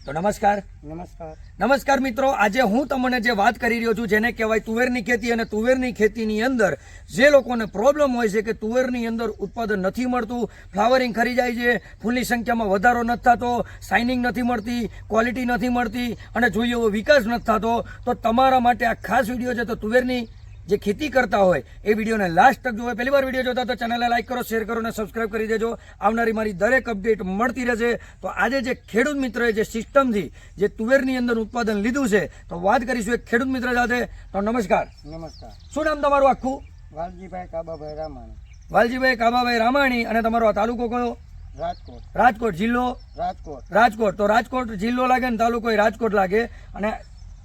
તો નમસ્કાર. નમસ્કાર. નમસ્કાર મિત્રો આજે હું તમને જે વાત કરી રહ્યો છું જેને કહેવાય તુવેરની ખેતી અને તુવેરની ખેતીની અંદર જે લોકોને પ્રોબ્લેમ હોય છે કે તુવેરની અંદર ઉત્પાદન નથી મળતું ફ્લાવરિંગ ખરી જાય છે ફૂલની સંખ્યામાં વધારો નથી થતો શાઇનિંગ નથી મળતી ક્વોલિટી નથી મળતી અને જોઈએ એવો વિકાસ નથી થતો તો તમારા માટે આ ખાસ વીડિયો છે તો તુવેરની જે ખેતી કરતા હોય એ વિડીયોને લાસ્ટ તક જુઓ પહેલી વાર વીડિયો જોતા તો ચેનલને લાઇક કરો શેર કરો અને સબસ્ક્રાઇબ કરી દેજો. આવનારી મારી દરેક અપડેટ મળતી રહેશે. તો આજે જે ખેડૂત મિત્રએ જે સિસ્ટમથી જે તુવેરની અંદર ઉત્પાદન લીધું છે તો વાત કરીશું એક ખેડૂત મિત્ર સાથે. તો નમસ્કાર. નમસ્કાર. શું નામ તમારું આખું? વાલજીભાઈ કાબાભાઈ રામાણી. વાલજીભાઈ કાબાભાઈ રામાણી અને તમારો આ તાલુકો કયો? રાજકોટ. રાજકોટ જિલ્લો? રાજકોટ. રાજકોટ. તો રાજકોટ જિલ્લો લાગે ને તાલુકો રાજકોટ લાગે. અને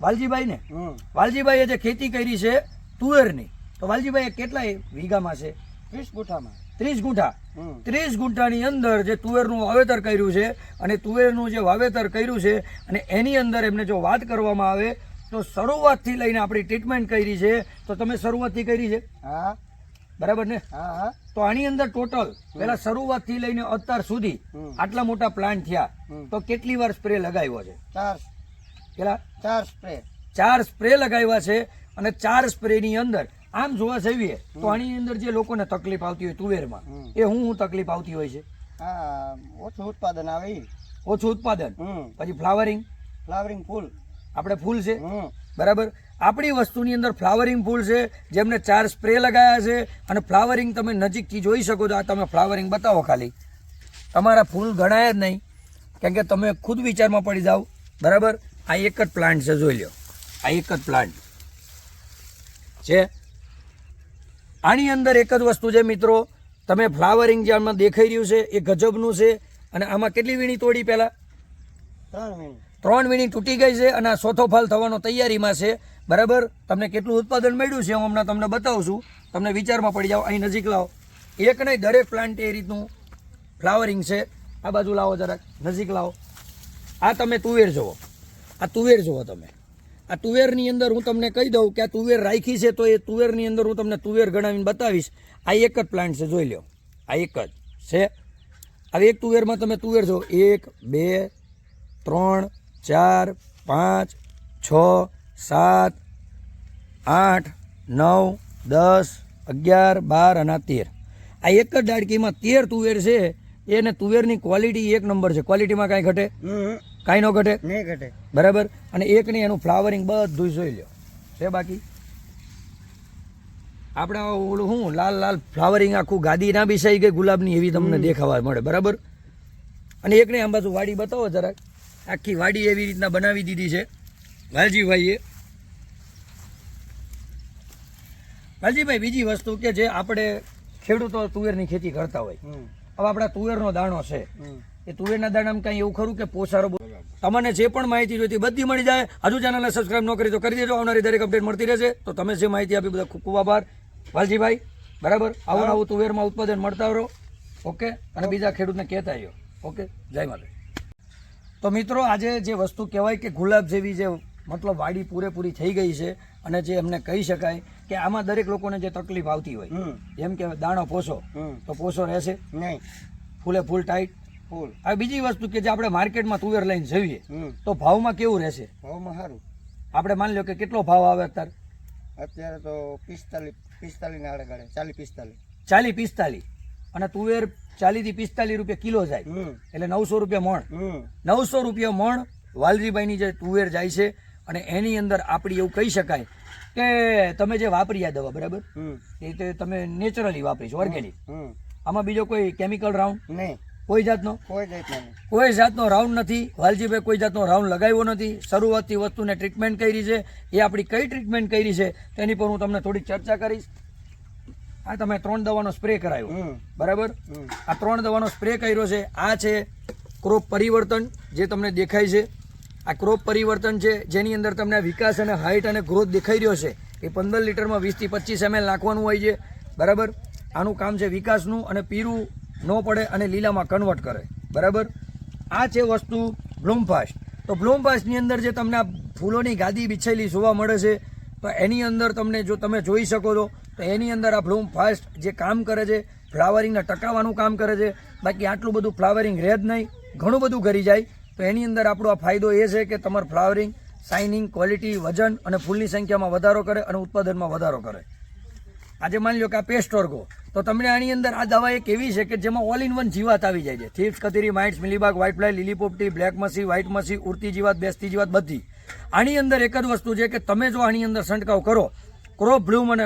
વાલજીભાઈ ને વાલજીભાઈએ જે ખેતી કરી છે તુવેરની તો વાલજીભાઈ કેટલા વીઘામાં છે? ત્રીસ ગુઠામાં. ત્રીસ ગુંઠા. ત્રીસ ગુંઠાની અંદર જે તુવેરનું વાવેતર કર્યું છે અને તુવેરનું જે વાવેતર કર્યું છે અને એની અંદર એમને જો વાત કરવામાં આવે તો શરૂઆતથી લઈને આપણી ટ્રીટમેન્ટ કરી છે તો તમે શરૂઆતથી કરી છે? હા. બરાબર ને? હા હા. તો આની અંદર ટોટલ પેલા શરૂઆતથી લઈને અત્યાર સુધી આટલા મોટા પ્લાન્ટ થયા તો કેટલી વાર સ્પ્રે લગાવ્યો છે? ચાર. પેલા ચાર સ્પ્રે ચાર સ્પ્રે લગાવ્યા છે અને ચાર સ્પ્રેની અંદર આમ જોવા જઈએ તો આની અંદર જે લોકોને તકલીફ આવતી હોય તુવેરમાં એ હું હું તકલીફ આવતી હોય છે? હા ઓછું ઉત્પાદન આવે ઓછું ઉત્પાદન? પછી ફ્લાવરિંગ? ફ્લાવરિંગ ફૂલ. આપણે ફૂલ છે? બરાબર? આપણી વસ્તુની અંદર ફ્લાવરિંગ ફૂલ છે જેમને ચાર સ્પ્રે લગાયા છે અને ફ્લાવરિંગ તમે નજીકથી જોઈ શકો છો. આ તમે ફ્લાવરિંગ બતાવો ખાલી. તમારા ફૂલ ગણાય જ નહીં. કેમ કે તમે ખુદ વિચારમાં પડી જાઓ. બરાબર? આ એક જ પ્લાન્ટ છે જોઈ લો આ એક જ પ્લાન્ટ. છે. આની અંદર એક જ વસ્તુ છે મિત્રો તમે ફ્લાવરિંગ જે આમાં દેખાઈ રહ્યું છે એ ગજબનું છે અને આમાં કેટલી વીણી તોડી પહેલાં? ત્રણ મિનિટ ત્રણ વીણી તૂટી ગઈ છે અને આ ચોથો ફાલ થવાનો તૈયારીમાં છે. બરાબર? તમને કેટલું ઉત્પાદન મળ્યું છે હું હમણાં તમને બતાવું છું. તમને વિચારમાં પડી જાઓ અહીં નજીક લાવો. એક નહીં દરેક પ્લાન્ટ એ રીતનું ફ્લાવરિંગ છે. આ બાજુ લાવો જરાક નજીક લાવો. આ તમે તુવેર જુઓ. આ તુવેર જુઓ તમે. આ તુવેરની અંદર હું તમને કહી દઉં કે આ તુવેર રાખી છે તો એ તુવેરની અંદર હું તમને તુવેર ગણાવીને બતાવીશ. આ એક જ પ્લાન્ટ છે, જોઈ લો આ એક જ છે. હવે એક તુવેરમાં તમે તુવેર જો એક, બે, ત્રણ, ચાર, પાંચ, છ, સાત, આઠ, નવ, દસ, અગિયાર, બાર અને તેર. આ એક જ ડાળકીમાં તેર તુવેર છે. એને તુવેરની ક્વોલિટી એક નંબર છે. ક્વોલિટીમાં કાંઈ ઘટે? કાંઈ ન ઘટે? નહીં ઘટે. બરાબર? અને એક નહીં એનું ફ્લાવરિંગ બધું જોઈ લો છે બાકી? આપણે ઓલું શું લાલ લાલ ફ્લાવરિંગ આખું ગાદી ના બિસાઈ ગઈ ગુલાબની એવી તમને દેખાવા મળે બરાબર? અને એક નહીં આમ બાજુ વાડી બતાવો જરાક. આખી વાડી એવી રીતના બનાવી દીધી છે. વાલજીભાઈએ. વાલજીભાઈ બીજી વસ્તુ કે જે આપણે ખેડૂતો તુવેરની ખેતી કરતા હોય. હવે આપણા તુવેરનો દાણો છે. એ તુવેરના દાણામાં કાંઈ એવું ખરું કે પોસારો તમને જે પણ માહિતી જોઈતી બધી મળી જાય. હજુ ચેનલને સબસ્ક્રાઈબ ન કરી તો કરી દેજો. આવનારી દરેક અપડેટ મળતી રહેશે. તો તમે જે માહિતી આપી બધા ખૂબ ખૂબ આભાર. વાલજીભાઈ બરાબર? આવું આવું તુવેરમાં ઉત્પાદન મળતા રહો. ઓકે? અને બીજા ખેડૂતને કહેતા આવ્યો ઓકે? જય માતા તો મિત્રો આજે જે વસ્તુ કહેવાય કે ગુલાબ જેવી જે મતલબ વાડી પૂરેપૂરી થઈ ગઈ છે અને જે એમને કહી શકાય કે આમાં દરેક લોકોને જે તકલીફ આવતી હોય જેમ કે દાણો પોસો તો પોસો રહેશે? નહીં. ફૂલે ફૂલ ટાઈટ? હવે બીજી વસ્તુ કે જે આપણે માર્કેટમાં તુવેર લઈને જઈએ તો ભાવમાં કેવું રહેશે? ભાવમાં સારું. આપણે માની લો કે કેટલો ભાવ આવે અત્યારે? અત્યારે તો પિસ્તાલીસ પિસ્તાલીસ ને આડે ચાલીસ પિસ્તાલીસ. ચાલી પિસ્તાલીસ. અને તુવેર ચાલીસથી પિસ્તાલીસ રૂપિયા કિલો જાય. એટલે નવસો રૂપિયા મણ. નવસો રૂપિયા મણ વાલજીભાઈની જે તુવેર જાય છે અને એની અંદર આપણી એવું કહી શકાય કે તમે જે વાપરી આ દવા બરાબર? એ તે તમે નેચરલી વાપરી છો ઓર્ગેનિક. આમાં બીજો કોઈ કેમિકલ રાઉન્ડ? નહીં. કોઈ જાતનો? કોઈ જાતનો કોઈ જાતનો રાઉન્ડ નથી. વાલજીભાઈ કોઈ જાતનો રાઉન્ડ લગાવ્યો નથી. શરૂઆતથી વસ્તુને ટ્રીટમેન્ટ કરી છે. એ આપણી કઈ ટ્રીટમેન્ટ કરી છે તેની પર હું તમને થોડીક ચર્ચા કરીશ. આ તમે ત્રણ દવાનો સ્પ્રે કરાયો. બરાબર? આ ત્રણ દવાનો સ્પ્રે કર્યો છે. આ છે ક્રોપ પરિવર્તન જે તમને દેખાય છે. આ ક્રોપ પરિવર્તન છે જેની અંદર તમને વિકાસ અને હાઇટ અને ગ્રોથ દેખાઈ રહ્યો છે. એ પંદર લીટરમાં વીસથી પચીસ એમએલ નાખવાનું હોય છે. બરાબર? આનું કામ છે વિકાસનું અને પીરું ન પડે અને લીલામાં કન્વર્ટ કરે. બરાબર? આ છે વસ્તુ બ્લૂમફાસ્ટ તો બ્લૂમફાસ્ટની અંદર જે તમને આ ફૂલોની ગાદી બિછેલી જોવા મળે છે, તો એની અંદર તમને જો તમે જોઈ શકો છો, તો એની અંદર આ બ્લૂમ ફાસ્ટ જે કામ કરે છે, ફ્લાવરિંગને ટકાવવાનું કામ કરે છે. બાકી આટલું બધું ફ્લાવરિંગ રહે જ નહીં, ઘણું બધું કરી જાય. તો એની અંદર આપણો આ ફાયદો એ છે કે તમારું ફ્લાવરિંગ, શાઇનિંગ, ક્વોલિટી, વજન અને ફૂલની સંખ્યામાં વધારો કરે અને ઉત્પાદનમાં વધારો કરે. આજે માની લો કે આ પેસ્ટ ઓર્ગો તો તમને આની અંદર આ દવા એક એવી છે કે જેમાં ઓલ ઇન વન જીવાત આવી જાય છે. થીપ્સ કતીરી માઇટ્સ મિલીબાગ વ્હાઇટ ફ્લાય લીલી પોપટી બ્લેક મસી વ્હાઇટ મસી ઉડતી જીવાત બેસતી જીવાત બધી. આની અંદર એક જ વસ્તુ છે કે તમે જો આની અંદર છંટકાવ કરો ક્રોપ બ્લૂમ અને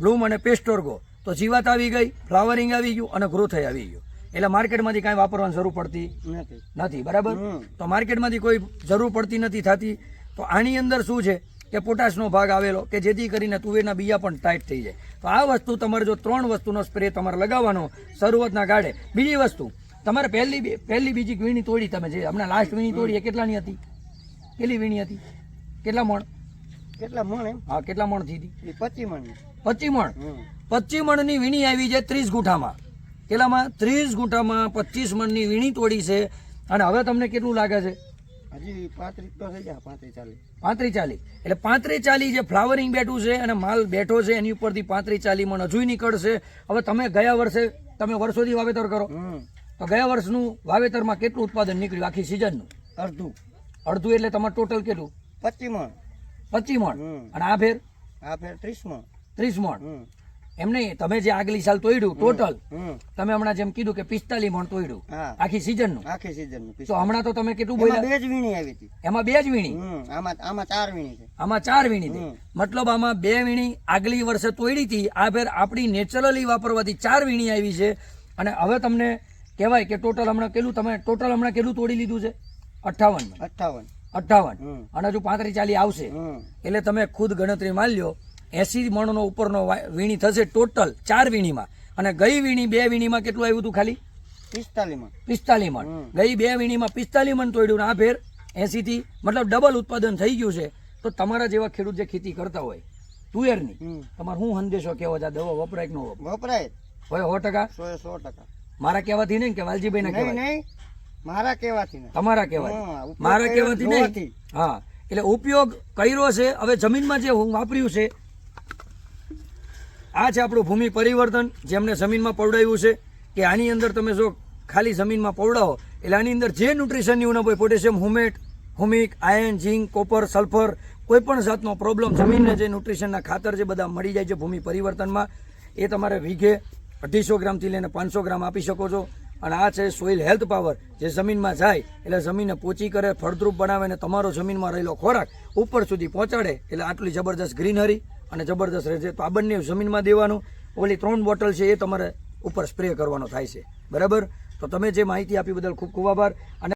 બ્લૂમ અને પેસ્ટોર્ગો તો જીવાત આવી ગઈ ફ્લાવરિંગ આવી ગયું અને ગ્રોથ આવી ગયું. એટલે માર્કેટમાંથી કાંઈ વાપરવાની જરૂર પડતી નથી. નથી બરાબર? તો માર્કેટમાંથી કોઈ જરૂર પડતી નથી થતી. તો આની અંદર શું છે? કે પોટાશનો ભાગ આવેલો કે જેથી કરીને તુવેરના બીયા પણ ટાઈટ થઈ જાય. તો આ વસ્તુ તમારે જો ત્રણ વસ્તુનો સ્પ્રે તમારે લગાવવાનો શરૂઆતના ગાળે. બીજી વસ્તુ તમારે પહેલી પહેલી બીજી વીણી તોડી તમે જે હમણાં લાસ્ટ વીણી તોડી એ કેટલાની હતી? કેટલી વીણી હતી? કેટલા મણ? કેટલા મણ એમ? હા કેટલા મણ થઈ હતી? પચી મણ પચી મણ. પચી મણની વીણી આવી છે ત્રીસ ગુંઠામાં. કેટલામાં? ત્રીસ ગુંઠામાં પચીસ મણની વીણી તોડી છે. અને હવે તમને કેટલું લાગે છે? હજી પાંત્રીસ તો થઈ જાય પાંત્રીસ ચાલીસ. પાંત્રીસ ચાલી એટલે પાંત્રીસ ચાલી જે ફ્લાવરિંગ બેઠું છે અને માલ બેઠો છે એની ઉપરથી પાંત્રીસ ચાલી મણ હજુ નીકળશે. હવે તમે ગયા વર્ષે તમે વર્ષોથી વાવેતર કરો. તો ગયા વર્ષનું વાવેતરમાં કેટલું ઉત્પાદન નીકળ્યું આખી સિઝનનું અડધું. અડધું એટલે તમારે ટોટલ કેટલું? પચી મણ. પચીસ મણ. અને આ ફેર? આ ફેર ત્રીસ મણ. ત્રીસ મણ. એમ નહીં તમે જે આગલી સાલ તોડ્યું ટોટલ તમે હમણાં જેમ કીધું કે પિસ્તાલીસ મણ તોડ્યું આખી આખી સિઝનનું આખી સિઝનનું તો હમણાં તો તમે કેટલું બોલ્યા? બે જ વીણી આવી હતી. એમાં બે જ વીણી? આમાં આમાં ચાર વીણી છે. આમાં ચાર વીણી હતી મતલબ આમાં બે વીણી આગલી વર્ષે તોડી હતી આ ફેર આપણી નેચરલી વાપરવાથી ચાર વીણી આવી છે. અને હવે તમને કહેવાય કે ટોટલ હમણાં કેટલું તમે ટોટલ હમણાં કેટલું તોડી લીધું છે? અઠ્ઠાવન અઠ્ઠાવન. અઠાવન અને હજુ પાંત્રીસ ચાલી આવશે. એટલે તમે ખુદ ગણતરી માન લ્યો એસી મણનો ઉપરનો વીણી થશે ટોટલ ચાર વીણીમાં. અને ગઈ વીણી બે વીણીમાં કેટલું આવ્યું હતું ખાલી? પિસ્તાલીસ મણ પિસ્તાલીસ મણ ગઈ બે વીણીમાં પિસ્તાલીસ મણ તોડ્યું આ ફેર એસી થી મતલબ ડબલ ઉત્પાદન થઈ ગયું છે. તો તમારા જેવા ખેડૂત જે ખેતી કરતા હોય તુવેરની તમારે શું સંદેશો કેવો છે? દવા વપરાય કે ન વપરાય? હોય સો ટકા? સો સો ટકા. મારા કહેવાથી નહીં કે વાલજીભાઈ ના કહેવાય મારા કહેવાથી તમારા હા, કહેવાય મારા કહેવાથી નહીં? હા એટલે ઉપયોગ કર્યો છે. હવે જમીનમાં જે હું વાપર્યું છે આ છે આપણું ભૂમિ પરિવર્તન, જેમને જમીનમાં પવડાવ્યું છે, કે આની અંદર તમે જો ખાલી જમીનમાં પવડાવો, એટલે આની અંદર જે ન્યુટ્રિશનની ઉણપ હોય, potassium, humate, humic iron zinc, copper, sulphur, કોઈ પણ જાતનો પ્રોબ્લેમ જમીનને જે ન્યુટ્રિશનના ખાતર જે બધા મળી જાય છે ભૂમિ પરિવર્તનમાં, એ તમારે વીઘે અઢીસો ગ્રામથી લઈને પાંચસો ગ્રામ આપી શકો છો. અને આ છે સોઇલ હેલ્થ પાવર, જે જમીનમાં જાય, એટલે જમીનને પોચી કરે, ફળદ્રુપ બનાવે અને તમારો જમીનમાં રહેલો ખોરાક ઉપર સુધી પહોંચાડે, એટલે આટલી જબરદસ્ત ગ્રીનરી. અને જબરદસ્ત રહે છે તો આ બંને જમીનમાં દેવાનું. ઓલી ત્રણ બોટલ છે એ તમારે ઉપર સ્પ્રે કરવાનો થાય છે. બરાબર? તો તમે જે માહિતી આપી બદલ ખૂબ ખૂબ આભાર. અને